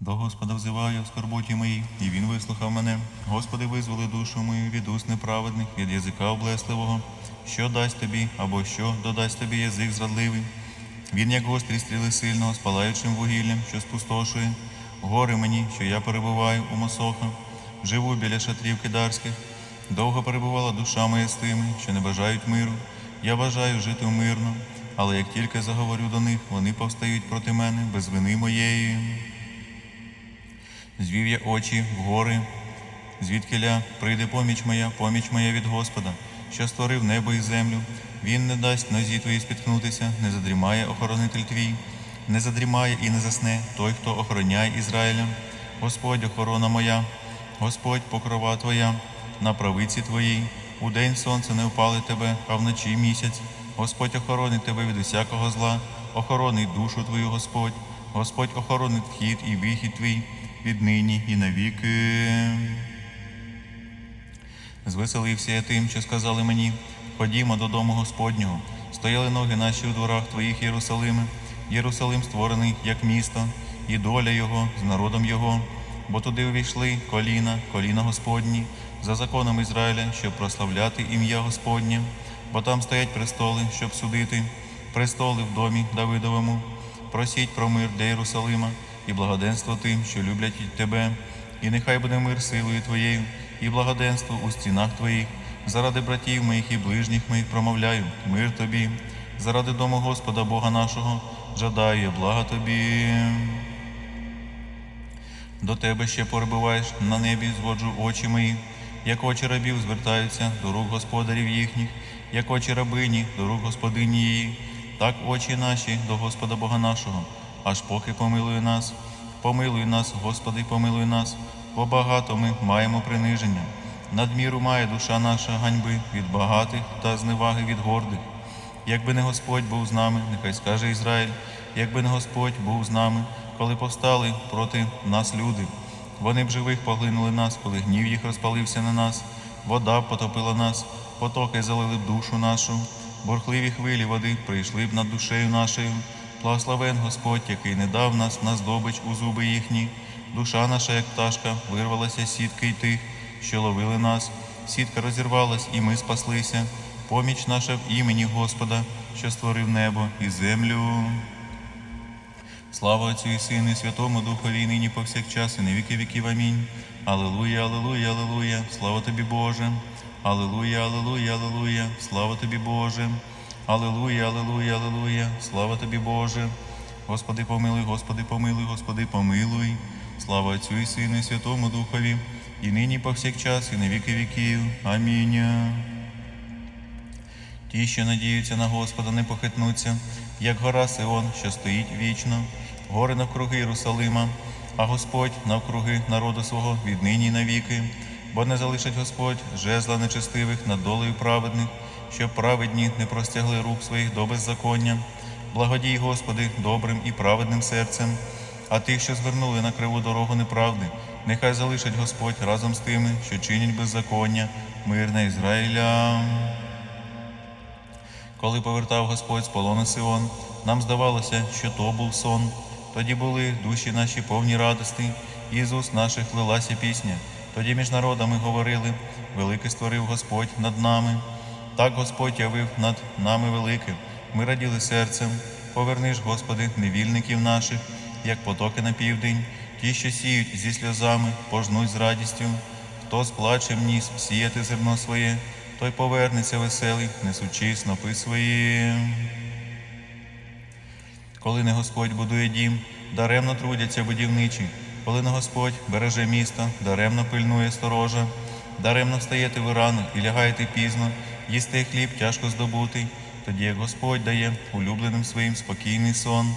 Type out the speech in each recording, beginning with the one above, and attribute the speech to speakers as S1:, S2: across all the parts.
S1: До Господа взиваю в скорботі моїй, і Він вислухав мене. Господи, визволи душу мою від уст неправедних, від язика облесливого. Що дасть тобі, або що додасть тобі язик зрадливий? Він, як гострі стріли сильного, спалаючим вугіллям, що спустошує. Горе мені, що я перебуваю у Мосоха, живу біля шатрів кидарських. Довго перебувала душа моя з тими, що не бажають миру. Я бажаю жити мирно, але як тільки заговорю до них, вони повстають проти мене без вини моєї. Звів я очі в гори, звідкиля прийде поміч моя, поміч моя від Господа, що створив небо і землю. Він не дасть нозі твої спіткнутися, не задрімає охоронитель твій, не задрімає і не засне той, хто охороняє Ізраїля. Господь, охорона моя, Господь покрова твоя, на правиці твоїй. У день сонце не впали тебе, а вночі місяць. Господь охоронить тебе від усякого зла, охоронить душу твою, Господь. Господь охоронить вхід і вихід твій віднині і навіки. Звеселився я тим, що сказали мені, ходімо додому Господнього. Стояли ноги наші у дворах твоїх Єрусалиме. Єрусалим створений як місто, і доля його з народом його. Бо туди увійшли коліна, коліна Господні, за законом Ізраїля, щоб прославляти ім'я Господнє, бо там стоять престоли, щоб судити, престоли в домі Давидовому. Просіть про мир для Єрусалима і благоденство тим, що люблять тебе, і нехай буде мир силою Твоєю, і благоденство у стінах Твоїх. Заради братів моїх і ближніх моїх промовляю, мир тобі, заради дому Господа Бога нашого, жадаю я блага тобі. До тебе ще перебуваєш на небі, зводжу очі мої, як очі рабів звертаються до рук господарів їхніх, як очі рабині до рук господині її, так очі наші до Господа Бога нашого, аж поки помилує нас. Помилуй нас, Господи, помилуй нас, бо багато ми маємо приниження. Надміру має душа наша ганьби від багатих та зневаги від гордих. Якби не Господь був з нами, нехай скаже Ізраїль, якби не Господь був з нами, коли повстали проти нас люди. Вони б живих поглинули нас, коли гнів їх розпалився на нас, вода потопила нас, потоки залили б душу нашу, бурхливі хвилі води прийшли б над душею нашою. Благословен Господь, який не дав нас на здобич у зуби їхні. Душа наша, як пташка, вирвалася з сітки й тих, що ловили нас. Сітка розірвалась, і ми спаслися. Поміч наша в імені Господа, що створив небо і землю. Слава Отцю і Сину, і Святому Духові, нині повсякчас, і на віки віків. Амінь. Алілуя, алілуя, алілуя, слава тобі, Боже. Алілуя, алілуя, алілуя, слава тобі, Боже. Алілуя, алілуя, алілуя, слава тобі, Боже. Господи, помилуй, Господи, помилуй, Господи, помилуй. Слава Отцю і Сину, і Святому Духові, і нині повсякчас, і на віки віків. Амінь. Ті, що надіються на Господа, не похитнуться, як гора Сион, що стоїть вічно, гори навкруги Єрусалима, а Господь навкруги народу свого віднині навіки, бо не залишить Господь жезла нечестивих над долею праведних, щоб праведні не простягли рук своїх до беззаконня. Благодій, Господи, добрим і праведним серцем, а тих, що звернули на криву дорогу неправди, нехай залишить Господь разом з тими, що чинять беззаконня, мирне Ізраїля. Коли повертав Господь з полону Сион, нам здавалося, що то був сон. Тоді були душі наші повні радости, і з уст наших лилася пісня. Тоді між народами говорили, велике створив Господь над нами. Так Господь явив над нами велике. Ми раділи серцем. Поверни ж, Господи, невільників наших, як потоки на південь, ті, що сіють зі сльозами, пожнуть з радістю. Хто з плачем ніс сіяти зерно своє, той повернеться веселий, несучи снопи свої. Коли не Господь будує дім, даремно трудяться будівничі, коли не Господь береже місто, даремно пильнує сторожа, даремно встаєте ви рано і лягаєте пізно, їсте хліб тяжко здобутий, тоді Господь дає улюбленим своїм спокійний сон.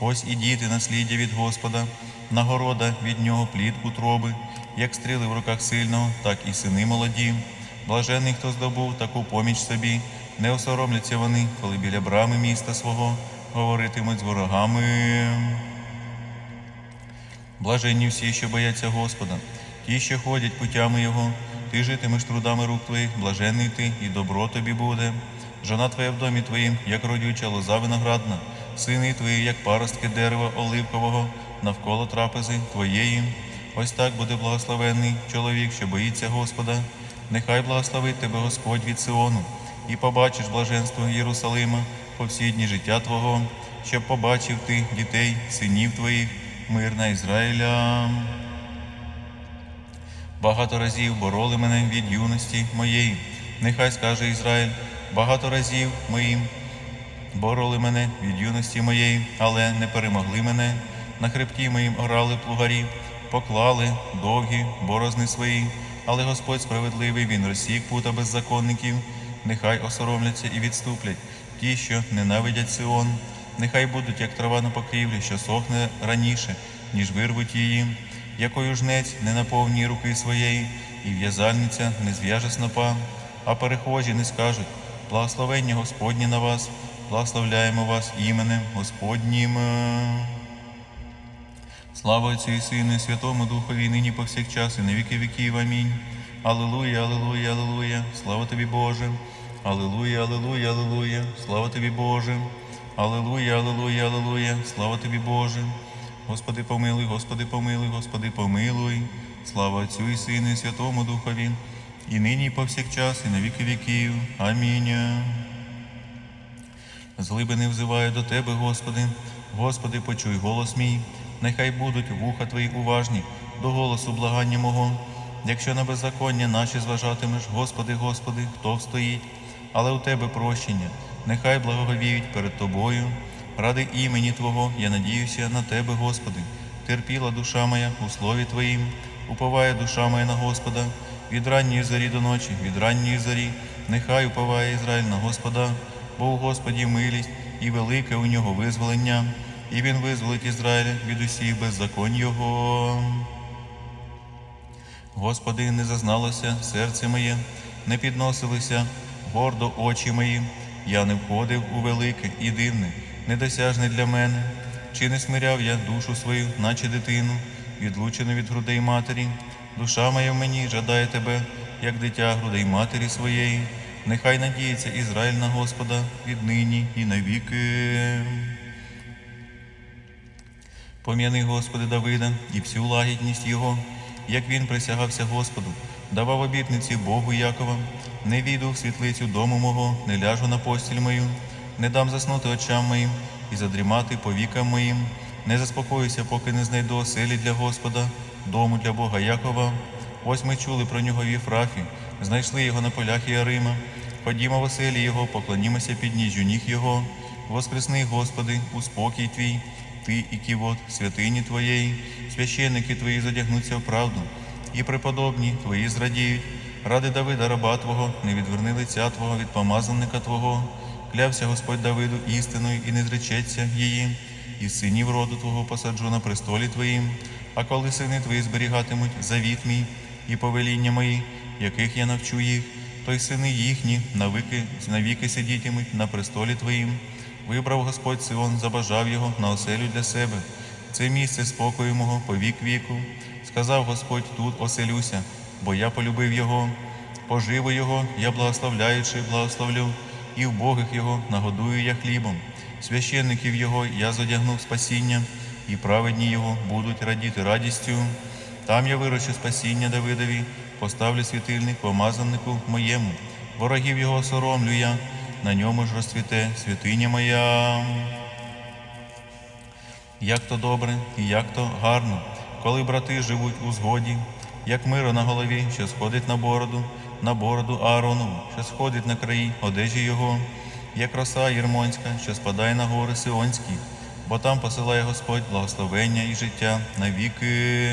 S1: Ось і діти насліддя від Господа, нагорода від нього плід утроби, як стріли в руках сильного, так і сини молоді. Блажений, хто здобув таку поміч собі, не осоромляться вони, коли біля брами міста свого говоритимуть з ворогами. Блаженні всі, що бояться Господа, ті, що ходять путями Його, ти житимеш трудами рук твоїх, блаженний ти, і добро тобі буде. Жона твоя в домі твоїм, як родюча лоза виноградна, сини твої, як паростки дерева оливкового, навколо трапези Твоєї. Ось так буде благословений чоловік, що боїться Господа. Нехай благословить тебе Господь від Сиону, і побачиш блаженство Єрусалима по всі дні життя Твого, щоб побачив ти дітей, синів твоїх, мир на Ізраїля. Багато разів бороли мене від юності моєї. Нехай скаже Ізраїль, багато разів моїм бороли мене від юності моєї, але не перемогли мене. На хребті моїм орали плугарі, поклали довгі борозни свої, але Господь справедливий, Він розсік пута беззаконників. Нехай осоромляться і відступлять ті, що ненавидять Сион. Нехай будуть, як трава на покрівлі, що сохне раніше, ніж вирвуть її, якою жнець не наповнює руки своєї, і в'язальниця не зв'яже снопа, а перехожі не скажуть благословення Господнє на вас, благословляємо вас іменем Господнім. Слава Отцю і Сину, і Святому Духові, і нині повсякчас, і на віки віків. Амінь. Алілуя, алілуя, алілуя, слава тобі, Боже. Алілуя, алілуя, алілуя, слава тобі, Боже. Алілуя, алілуя, алілуя, слава тобі, Боже. Господи, помилуй, Господи, помилуй, Господи, помилуй. Слава Отцю і Сину, і Святому Духові, і нині, і повсякчас, і на віки віків. Амінь. З глибини взиваю до Тебе, Господи. Господи, почуй голос мій. Нехай будуть вуха Твої уважні до голосу благання мого. Якщо на беззаконня наші зважатимеш, Господи, Господи, хто встоїть, але у Тебе прощення, нехай благоговіють перед Тобою. Ради імені Твого я надіюся на Тебе, Господи. Терпіла душа моя у слові Твоїм, уповає душа моя на Господа, від ранньої зорі до ночі, від ранньої зорі, нехай уповає Ізраїль на Господа, бо у Господі милість і велике у нього визволення, і він визволить Ізраїля від усіх беззаконь Його. Господи, не зазналося серце моє, не підносилися гордо очі мої. Я не входив у велике і дивне, недосяжне для мене. Чи не смиряв я душу свою, наче дитину, відлучену від грудей матері? Душа моя в мені жадає тебе, як дитя грудей матері своєї. Нехай надіється Ізраїль на Господа віднині і навіки. Пом'яни, Господи, Давида і всю лагідність Його, як він присягався Господу, давав обітниці Богу Якова, не війду в світлицю дому мого, не ляжу на постіль мою, не дам заснути очам моїм і задрімати повікам моїм, не заспокоюся, поки не знайду оселі для Господа, дому для Бога Якова. Ось ми чули про нього в Єфрафі, знайшли його на полях Іарима. Ходімо в оселі Його, поклонімося під ніжжю ніг Його. Воскресни, Господи, у спокій Твій, Ти і ківот святині Твоєї, священники Твої задягнуться в правду, і преподобні Твої зрадіють. Ради Давида, раба Твого, не відверни лиця Твого від помазанника Твого. Клявся Господь Давиду істиною і не зречеться її, і синів роду Твого посаджу на престолі Твоїм. А коли сини Твої зберігатимуть завіт мій і повеління мої, яких я навчу їх, то й сини їхні навики, навіки сидітимуть на престолі Твоїм. Вибрав Господь Сион, забажав його на оселю для себе. Це місце спокою мого по вік віку. Сказав Господь, тут оселюся, бо я полюбив його. Поживу його, я благословляючи, благословлю, і вбогих його нагодую я хлібом. Священників його я зодягнув спасіння, і праведні його будуть радіти радістю. Там я вирощу спасіння Давидові, поставлю світильник помазаннику моєму. Ворогів його соромлю я, на ньому ж розцвіте святиня моя. Як то добре і як то гарно, коли брати живуть у згоді, як миро на голові, що сходить на бороду, на бороду Ааронову, що сходить на краї одежі його, як роса Єрмонська, що спадає на гори Сионські, бо там посилає Господь благословення і життя навіки.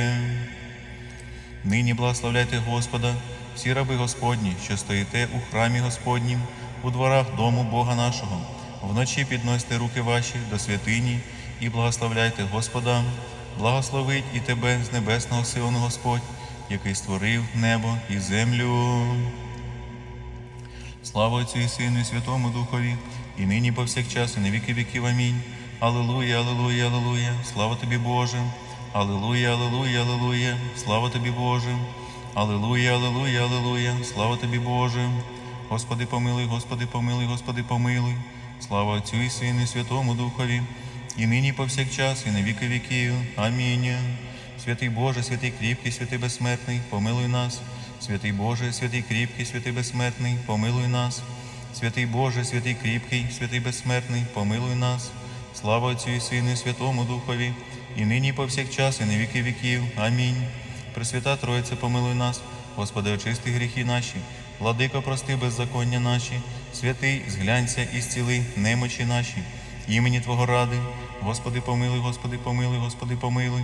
S1: Нині благословляйте Господа, всі раби Господні, що стоїте у храмі Господнім, у дворах дому Бога нашого. Вночі підносьте руки ваші до святині і благословляйте Господа, благословить і тебе з небесного силу Господь, який створив небо і землю. Слава Отцю і Сину, і Святому Духові, і нині повсякчас, і на віки віків. Амінь. Алілуя, алілуя, алілуя, слава тобі, Боже. Алілуя, алілуя, алілуя, слава тобі, Боже. Алілуя, алілуя, алілуя, слава тобі, Боже. Господи, помилуй, Господи, помилуй, Господи, помилуй. Слава Отцю і Сину, і Святому Духові, і нині повсякчас, і на віки віків. Амінь. Святий Боже, святий кріпкий, святий безсмертний, помилуй нас. Святий Боже, святий кріпкий, святий безсмертний, помилуй нас. Святий Боже, святий кріпкий, святий безсмертний, помилуй нас. Слава Отцю і Сину, і Святому Духові, і нині і повсякчас, і на віки віків. Амінь. Пресвята Троїця, помилуй нас, Господи, очисти гріхи наші, владико, прости беззаконня наші, святий, зглянься і зціли немочі наші, імені Твого ради. Господи, помилуй, Господи, помилуй, Господи, помилуй.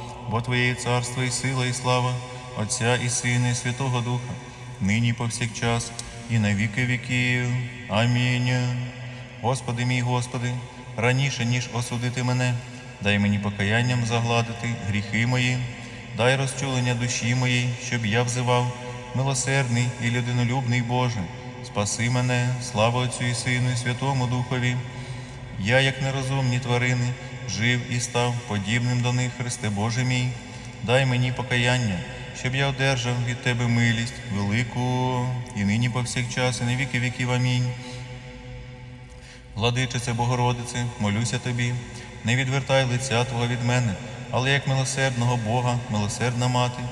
S1: бо Твоє царство і сила, і слава, Отця і Сина, і Святого Духа, нині повсякчас, і на віки віків. Амінь. Господи мій Господи, раніше ніж осудити мене, дай мені покаянням загладити гріхи мої, дай розчулення душі моїй, щоб я взивав, милосердний і людинолюбний Боже, спаси мене, слава Отцю і Сину, і Святому Духові. Я, як нерозумні тварини, жив і став подібним до них, Христе Боже мій, дай мені покаяння, щоб я одержав від Тебе милість велику і нині повсякчас, і на віки віків. Амінь. Владичице Богородице, молюся тобі, не відвертай лиця Твого від мене, але як милосердного Бога, милосердна мати,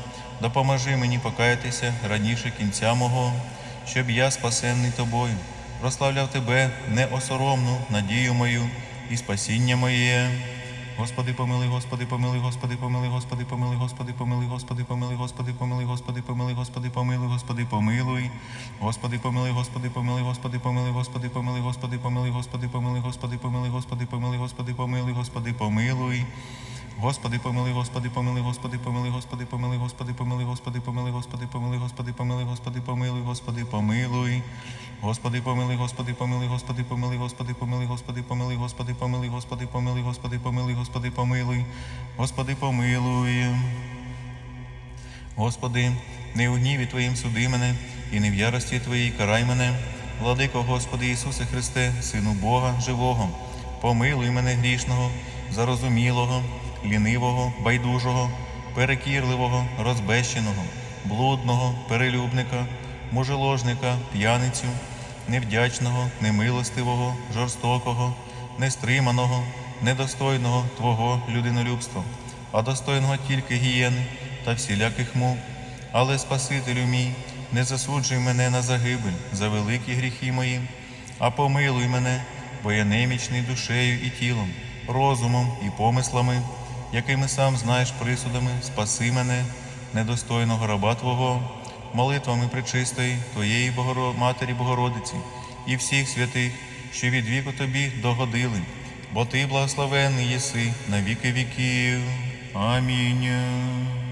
S1: допоможи мені покаятися раніше кінця мого, щоб я, спасенний тобою, прославляв тебе неосоромну надію мою і спасіння моє. Господи, помилуй, Господи, помилуй, Господи, помилуй, Господи, помилуй, Господи, помилуй, Господи, помилуй, Господи, помилуй, Господи, помилуй, Господи, помилуй, Господи, помилуй, Господи, помилуй, Господи, помилуй, Господи, помилуй, Господи, помилуй, Господи, помилуй, Господи, помилуй, Господи, помилуй, Господи, помилуй, Господи, помилуй, Господи, помилуй. Господи, помилуй, Господи, помилуй, Господи, помилуй, Господи, помилуй, Господи, помилуй, Господи, помилуй, Господи, помилуй, Господи, помилуй, Господи, помилуй, Господи, помилуй. Господи, помилуй, Господи, помилуй, Господи, помилуй, Господи, помилуй, Господи, помилуй, Господи, помилуй, Господи, помилуй, Господи, помилуй, Господи, помилуй, Господи, помилуй. Господи, не у гніві Твоїм суди мене, і не в ярості Твоїй карай мене. Владико, Господи Ісусе Христе, Сину Бога живого, помилуй мене грішного, зарозумілого, лінивого, байдужого, перекірливого, розбещеного, блудного, перелюбника, мужеложника, п'яницю, невдячного, немилостивого, жорстокого, нестриманого, недостойного Твого людинолюбства, а достойного тільки гієни та всіляких мук. Але Спасителю мій, не засуджуй мене на загибель за великі гріхи мої, а помилуй мене, бо я немічний душею і тілом, розумом і помислами, якими сам знаєш присудами, спаси мене, недостойного раба Твого, молитвами причистої, Твоєї Богород... Матері Богородиці і всіх святих, що від віку Тобі догодили, бо Ти благословений єси на віки віків. Амінь.